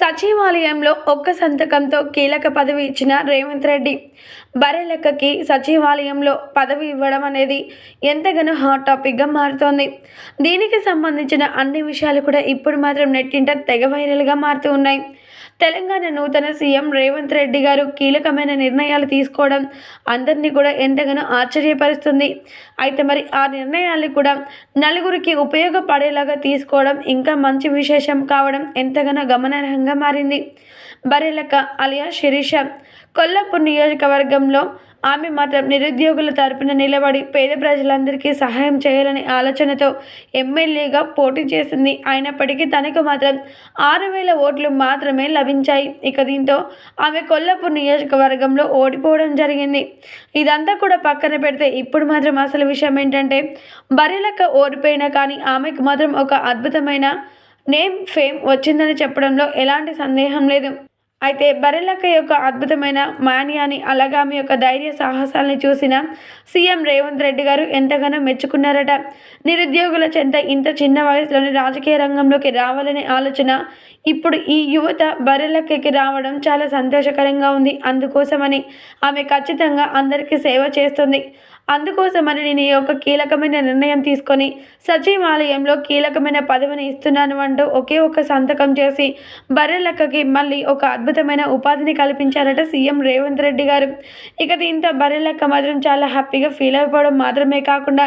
సచివాలయంలో ఒక్క సంతకంతో కీలక పదవి ఇచ్చిన రేవంత్ రెడ్డి. బరెలెక్కకి సచివాలయంలో పదవి ఇవ్వడం అనేది ఎంతగానో హాట్ టాపిక్గా మారుతోంది. దీనికి సంబంధించిన అన్ని విషయాలు కూడా ఇప్పుడు మాత్రం నెట్టింట తెగ వైరల్గా మారుతూ ఉన్నాయి. తెలంగాణ నూతన సీఎం రేవంత్ రెడ్డి గారు కీలకమైన నిర్ణయాలు తీసుకోవడం అందరినీ కూడా ఎంతగానో ఆశ్చర్యపరుస్తుంది. అయితే మరి ఆ నిర్ణయాలు కూడా నలుగురికి ఉపయోగపడేలాగా తీసుకోవడం ఇంకా మంచి విశేషం కావడం ఎంతగానో గమనార్హంగా మారింది. బరెలక్క అలియా శిరీష కొల్లాపూర్ నియోజకవర్గంలో ఆమె మాత్రం నిరుద్యోగుల తరపున నిలబడి పేద ప్రజలందరికీ సహాయం చేయాలనే ఆలోచనతో ఎమ్మెల్యేగా పోటీ చేసింది. అయినప్పటికీ తనకు మాత్రం ఆరు వేల ఓట్లు మాత్రమే లభించాయి. ఇక దీంతో ఆమె కొల్లాపూర్ నియోజకవర్గంలో ఓడిపోవడం జరిగింది. ఇదంతా కూడా పక్కన పెడితే ఇప్పుడు మాత్రం అసలు విషయం ఏంటంటే బరిలక్క ఓడిపోయినా కానీ ఆమెకు మాత్రం ఒక అద్భుతమైన నేమ్ ఫేమ్ వచ్చిందని చెప్పడంలో ఎలాంటి సందేహం లేదు. అయితే బరెలక్క యొక్క అద్భుతమైన మాన్యాన్ని అలాగే ఆమె యొక్క ధైర్య సాహసాలను చూసిన సీఎం రేవంత్ రెడ్డి గారు ఎంతగానో మెచ్చుకున్నారట. నిరుద్యోగుల చెంత ఇంత చిన్న వయసులోనే రాజకీయ రంగంలోకి రావాలనే ఆలోచన ఇప్పుడు ఈ యువత బరెలక్కకి రావడం చాలా సంతోషకరంగా ఉంది. అందుకోసమని ఆమె ఖచ్చితంగా అందరికీ సేవ చేస్తుంది. అందుకోసమని నేను ఈ యొక్క కీలకమైన నిర్ణయం తీసుకొని సచివాలయంలో కీలకమైన పదవిని ఇస్తున్నాను అంటూ ఒకే ఒక సంతకం చేసి బర్రెలక్కకి మళ్ళీ ఒక అద్భుతమైన ఉపాధిని కల్పించారట సీఎం రేవంత్ రెడ్డి గారు. ఇక దీంతో బర్రెలక్క మాత్రం చాలా హ్యాపీగా ఫీల్ అయిపోవడం మాత్రమే కాకుండా